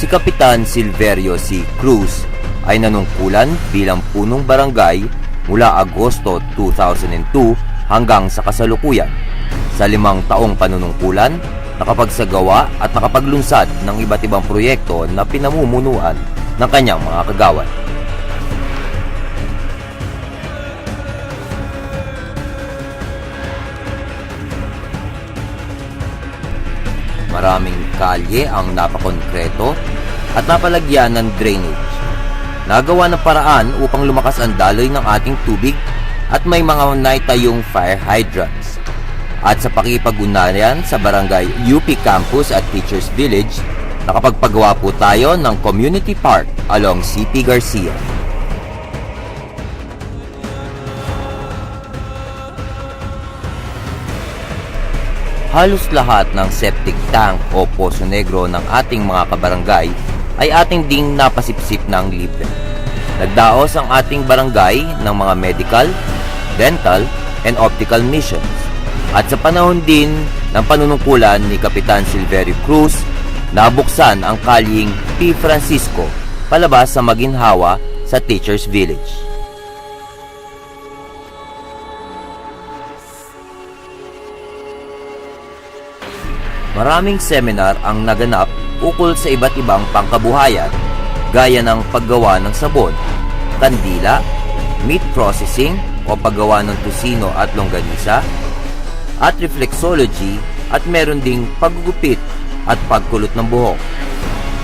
si Kapitan Silverio C. Cruz ay nanungkulan bilang punong barangay mula Agosto 2002 hanggang sa kasalukuyan. Sa limang taong panunungkulan, nakapagsagawa at nakapaglunsad ng iba't ibang proyekto na pinamumunuan ng kanyang mga kagawad. Maraming kalye ang napakonkreto at napalagyan ng drainage. Nagawa ng paraan upang lumakas ang daloy ng ating tubig at may mga naitayong fire hydrants. At sa pakipag-ugnayan sa barangay UP Campus at Teachers Village, nakapagpagawa po tayo ng community park along CP Garcia. Halos lahat ng septic tank o poso negro ng ating mga kabarangay ay ating ding napasipsip ng libre. Nagdaos ang ating barangay ng mga medical, dental, and optical missions. At sa panahon din ng panunungkulan ni Kapitan Silverio Cruz, nabuksan ang kalyeng P. Francisco palabas sa Maginhawa sa Teachers Village. Maraming seminar ang naganap ukol sa iba't ibang pangkabuhayan gaya ng paggawa ng sabon, kandila, meat processing o paggawa ng tusino at longganisa, at reflexology at meron ding paggugupit at pagkulot ng buhok.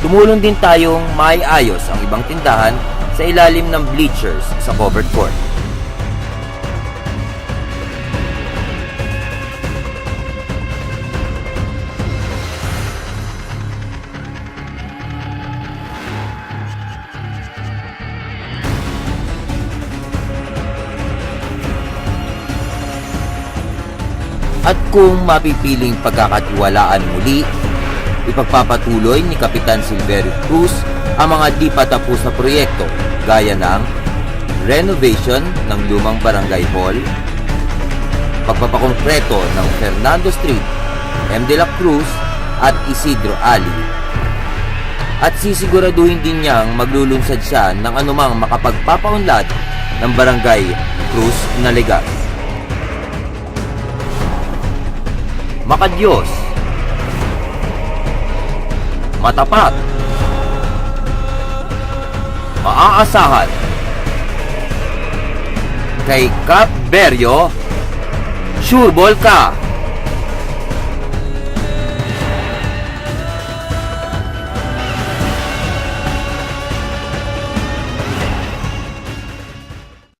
Tumulong din tayong maiayos ang ibang tindahan sa ilalim ng bleachers sa covered court. At kung mapipiling pagkakatiwalaan muli, ipagpapatuloy ni Kapitan Silverio Cruz ang mga di pa tapos na proyekto gaya ng renovation ng lumang barangay hall, pagpapakongkreto ng Fernando Street, M. De La Cruz at Isidro Alley. At sisiguraduhin din niyang maglulunsad siya ng anumang makapagpapaunlad ng barangay Cruz na legal. Makadiyos, matapat, maaasahan, kay Cap Berrio, sure ball ka!